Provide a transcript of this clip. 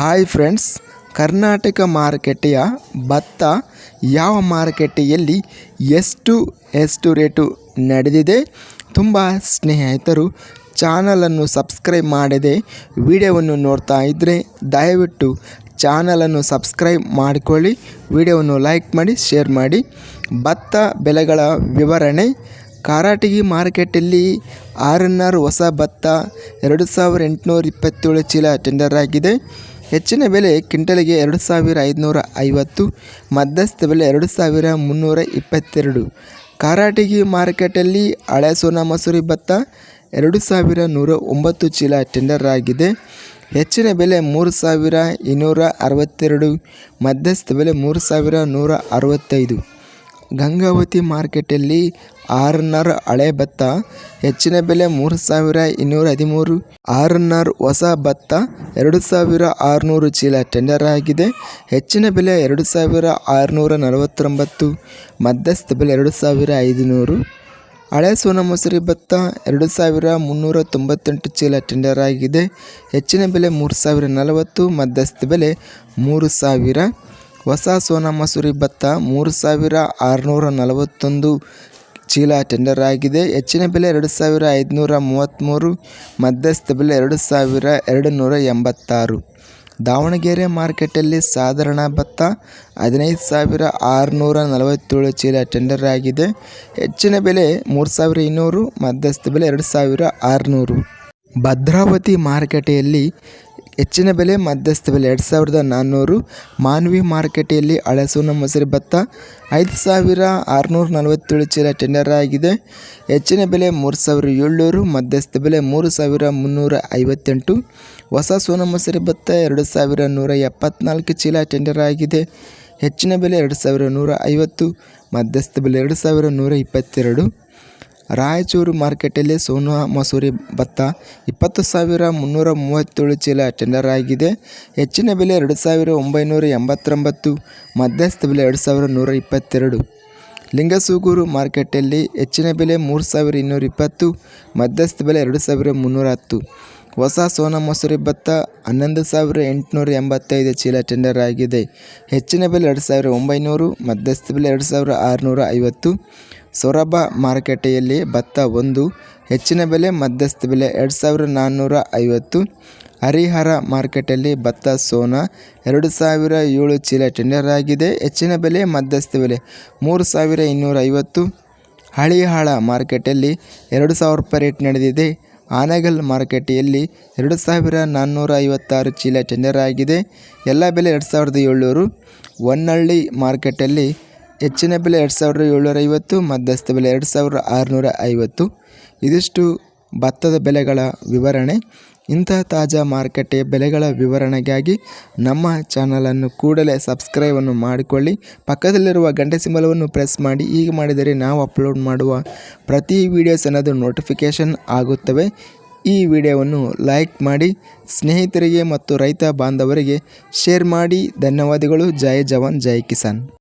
Hi friends, Karnataka ಮಾರುಕಟ್ಟೆಯ ಭತ್ತ ಯಾವ ಮಾರುಕಟ್ಟೆಯಲ್ಲಿ ಎಷ್ಟು ಎಷ್ಟು ರೇಟು ನಡೆದಿದೆ? ತುಂಬ ಸ್ನೇಹಿತರು ಚಾನಲನ್ನು ಸಬ್ಸ್ಕ್ರೈಬ್ ಮಾಡದೆ ವಿಡಿಯೋವನ್ನು ನೋಡ್ತಾ ಇದ್ದರೆ ದಯವಿಟ್ಟು ಚಾನಲನ್ನು ಸಬ್ಸ್ಕ್ರೈಬ್ ಮಾಡಿಕೊಳ್ಳಿ, ವಿಡಿಯೋವನ್ನು ಲೈಕ್ ಮಾಡಿ, ಶೇರ್ ಮಾಡಿ. ಭತ್ತ ಬೆಲೆಗಳ ವಿವರಣೆ, ಕಾರಾಟಗಿ ಮಾರ್ಕೆಟಲ್ಲಿ ಆರ್ ಎನ್ ಆರ್ ಹೊಸ ಭತ್ತ, ಎರಡು ಸಾವಿರ ಎಂಟುನೂರ ಇಪ್ಪತ್ತೇಳು ಚೀಲ ಟೆಂಡರ್ ಆಗಿದೆ. ಹೆಚ್ಚಿನ ಬೆಲೆ ಕ್ವಿಂಟಲಿಗೆ ಎರಡು ಸಾವಿರ ಐದುನೂರ ಐವತ್ತು, ಮಧ್ಯಸ್ಥ ಬೆಲೆ ಎರಡು ಸಾವಿರ ಮುನ್ನೂರ ಇಪ್ಪತ್ತೆರಡು. ಕಾರಾಟಗಿ ಮಾರ್ಕೆಟಲ್ಲಿ ಹಳೆ ಸೋನಾ ಮಸೂರಿ ಭತ್ತ ಎರಡು ಸಾವಿರ ನೂರ ಒಂಬತ್ತು ಚೀಲ ಟೆಂಡರ್ ಆಗಿದೆ. ಹೆಚ್ಚಿನ ಬೆಲೆ ಮೂರು ಸಾವಿರ ಇನ್ನೂರ ಅರವತ್ತೆರಡು, ಮಧ್ಯಸ್ಥ ಬೆಲೆ ಮೂರು ಸಾವಿರ ನೂರ ಅರವತ್ತೈದು. ಗಂಗಾವತಿ ಮಾರ್ಕೆಟಲ್ಲಿ ಆರ್ನರ್ ಹಳೆ ಭತ್ತ, ಹೆಚ್ಚಿನ ಬೆಲೆ ಮೂರು ಸಾವಿರ ಇನ್ನೂರ ಹದಿಮೂರು. ಆರ್ನರ್ ಹೊಸ ಭತ್ತ, ಎರಡು ಸಾವಿರ ಆರುನೂರು ಚೀಲ ಟೆಂಡರ್ ಆಗಿದೆ. ಹೆಚ್ಚಿನ ಬೆಲೆ ಎರಡು ಸಾವಿರ ಆರುನೂರ ನಲವತ್ತೊಂಬತ್ತು. ಮಧ್ಯಸ್ಥ ಬೆಲೆ ಎರಡು ಸಾವಿರ ಐದುನೂರು. ಹಳೆ ಸೋನಾ ಮಸೂರಿ ಭತ್ತ, ಎರಡು ಸಾವಿರ ಮುನ್ನೂರ ತೊಂಬತ್ತೆಂಟು ಚೀಲ ಟೆಂಡರ್ ಆಗಿದೆ. ಹೆಚ್ಚಿನ ಬೆಲೆ ಮೂರು ಸಾವಿರ ನಲವತ್ತು. ಮಧ್ಯಸ್ಥ ಬೆಲೆ ಮೂರು ಸಾವಿರ. ಹೊಸ ಸೋನಾ ಮಸೂರಿ ಭತ್ತ ಮೂರು ಸಾವಿರ ಆರುನೂರ ನಲವತ್ತೊಂದು ಚೀಲ ಟೆಂಡರ್ ಆಗಿದೆ. ಹೆಚ್ಚಿನ ಬೆಲೆ ಎರಡು ಸಾವಿರ ಐದುನೂರ ಮೂವತ್ತ್ಮೂರು ಮಧ್ಯಸ್ಥ ಬೆಲೆ ಎರಡು ಸಾವಿರ ಎರಡು ನೂರ ಎಂಬತ್ತಾರು. ದಾವಣಗೆರೆ ಮಾರ್ಕೆಟಲ್ಲಿ ಸಾಧಾರಣ ಭತ್ತ ಹದಿನೈದು ಸಾವಿರ ಆರುನೂರ ನಲವತ್ತೇಳು ಚೀಲ ಟೆಂಡರ್ ಆಗಿದೆ. ಹೆಚ್ಚಿನ ಬೆಲೆ ಮೂರು ಸಾವಿರ ಇನ್ನೂರು, ಮಧ್ಯಸ್ಥ ಬೆಲೆ ಎರಡು ಸಾವಿರ ಆರುನೂರು. ಭದ್ರಾವತಿ ಮಾರುಕಟ್ಟೆಯಲ್ಲಿ ಹೆಚ್ಚಿನ ಬೆಲೆ, ಮಧ್ಯಸ್ಥ ಬೆಲೆ. ಎರಡು ಸಾವಿರದ ನಾನ್ನೂರು ಮಾನ್ವಿ ಮಾರುಕಟ್ಟೆಯಲ್ಲಿ ಹಳಸೂನ ಮೊಸರು ಭತ್ತ, ಐದು ಸಾವಿರ ಆರುನೂರ ನಲವತ್ತೇಳು ಚೀಲ ಟೆಂಡರ್ ಆಗಿದೆ. ಹೆಚ್ಚಿನ ಬೆಲೆ, ಮೂರು ಸಾವಿರ ಏಳ್ನೂರು, ಮಧ್ಯಸ್ಥ ಬೆಲೆ, ಮೂರು ಸಾವಿರ ಮುನ್ನೂರ ಐವತ್ತೆಂಟು. ಹೊಸ ಸೋನ ಮೊಸರು ಭತ್ತ, ಎರಡು ಸಾವಿರ ನೂರ ಎಪ್ಪತ್ನಾಲ್ಕು ಚೀಲ ಟೆಂಡರ್ ಆಗಿದೆ. ಹೆಚ್ಚಿನ ಬೆಲೆ, ಎರಡು ಸಾವಿರ ನೂರ ಐವತ್ತು, ಮಧ್ಯಸ್ಥ ಬೆಲೆ, ಎರಡು ಸಾವಿರ ನೂರ ಇಪ್ಪತ್ತೆರಡು. ರಾಯಚೂರು ಮಾರ್ಕೆಟಲ್ಲಿ ಸೋನಾ ಮಸೂರಿ ಭತ್ತ ಇಪ್ಪತ್ತು ಸಾವಿರ ಮುನ್ನೂರ ಮೂವತ್ತೇಳು ಚೀಲ ಟೆಂಡರ್ ಆಗಿದೆ. ಹೆಚ್ಚಿನ ಬೆಲೆ ಎರಡು ಸಾವಿರ ಒಂಬೈನೂರ ಎಂಬತ್ತೊಂಬತ್ತು, ಮಧ್ಯಸ್ಥ ಬೆಲೆ ಎರಡು ಸಾವಿರ ನೂರ ಇಪ್ಪತ್ತೆರಡು. ಲಿಂಗಸೂಗೂರು ಮಾರ್ಕೆಟಲ್ಲಿ ಹೆಚ್ಚಿನ ಬೆಲೆ ಮೂರು ಸಾವಿರ ಇನ್ನೂರ ಇಪ್ಪತ್ತು, ಮಧ್ಯಸ್ಥ ಬೆಲೆ ಎರಡು ಸಾವಿರ ಮುನ್ನೂರ ಹತ್ತು. ಹೊಸ ಸೋನಾ ಮಸೂರಿ ಭತ್ತ ಹನ್ನೊಂದು ಸಾವಿರ ಎಂಟುನೂರ ಎಂಬತ್ತೈದು ಚೀಲ ಟೆಂಡರ್ ಆಗಿದೆ. ಹೆಚ್ಚಿನ ಬೆಲೆ ಎರಡು ಸಾವಿರ ಒಂಬೈನೂರು, ಮಧ್ಯಸ್ಥ ಬೆಲೆ ಎರಡು ಸಾವಿರ ಆರುನೂರ ಐವತ್ತು. ಸೊರಬ ಮಾರುಕಟ್ಟೆಯಲ್ಲಿ ಭತ್ತ ಒಂದು, ಹೆಚ್ಚಿನ ಬೆಲೆ ಮಧ್ಯಸ್ಥ ಬೆಲೆ ಎರಡು ಸಾವಿರ ನಾನ್ನೂರ ಐವತ್ತು. ಹರಿಹರ ಮಾರ್ಕೆಟಲ್ಲಿ ಭತ್ತ ಸೋನಾ ಎರಡು ಸಾವಿರ ಏಳು ಚೀಲ ಟೆಂಡರ್ ಆಗಿದೆ, ಹೆಚ್ಚಿನ ಬೆಲೆ ಮಧ್ಯಸ್ಥ ಬೆಲೆ ಮೂರು ಸಾವಿರ ಇನ್ನೂರ ಐವತ್ತು. ಹಳಿಹಾಳ ಮಾರ್ಕೆಟಲ್ಲಿ ಎರಡು ಸಾವಿರ ರೂಪಾಯಿ ರೇಟ್ ನಡೆದಿದೆ, ಆನೆಗಲ್ ಮಾರುಕಟ್ಟೆಯಲ್ಲಿ ಎರಡು ಸಾವಿರ ನಾನ್ನೂರ ಐವತ್ತಾರು ಚೀಲ ಟೆಂಡರ್ ಆಗಿದೆ, ಎಲ್ಲ ಬೆಲೆ ಎರಡು ಸಾವಿರದ ಏಳ್ನೂರು. ಹೊನ್ನಳ್ಳಿ ಮಾರ್ಕೆಟಲ್ಲಿ ಹೆಚ್ಚಿನ ಬೆಲೆ ಎರಡು ಸಾವಿರದ ಏಳ್ನೂರ ಐವತ್ತು, ಮಧ್ಯಸ್ಥ ಬೆಲೆ ಎರಡು ಸಾವಿರದ ಆರುನೂರ ಐವತ್ತು. ಇದಿಷ್ಟು ಭತ್ತದ ಬೆಲೆಗಳ ವಿವರಣೆ. ಇಂತಹ ತಾಜಾ ಮಾರುಕಟ್ಟೆಯ ಬೆಲೆಗಳ ವಿವರಣೆಗಾಗಿ ನಮ್ಮ ಚಾನಲನ್ನು ಕೂಡಲೇ ಸಬ್ಸ್ಕ್ರೈಬನ್ನು ಮಾಡಿಕೊಳ್ಳಿ. ಪಕ್ಕದಲ್ಲಿರುವ ಗಂಟೆ ಸಿಂಬಲವನ್ನು ಪ್ರೆಸ್ ಮಾಡಿ. ಹೀಗೆ ಮಾಡಿದರೆ ನಾವು ಅಪ್ಲೋಡ್ ಮಾಡುವ ಪ್ರತಿ ವೀಡಿಯೋಸ್ ಅನ್ನೋದು ನೋಟಿಫಿಕೇಷನ್ ಆಗುತ್ತವೆ. ಈ ವಿಡಿಯೋವನ್ನು ಲೈಕ್ ಮಾಡಿ. ಸ್ನೇಹಿತರಿಗೆ ಮತ್ತು ರೈತ ಬಾಂಧವರಿಗೆ ಶೇರ್ ಮಾಡಿ. ಧನ್ಯವಾದಗಳು. ಜೈ ಜವಾನ್, ಜೈ ಕಿಸಾನ್.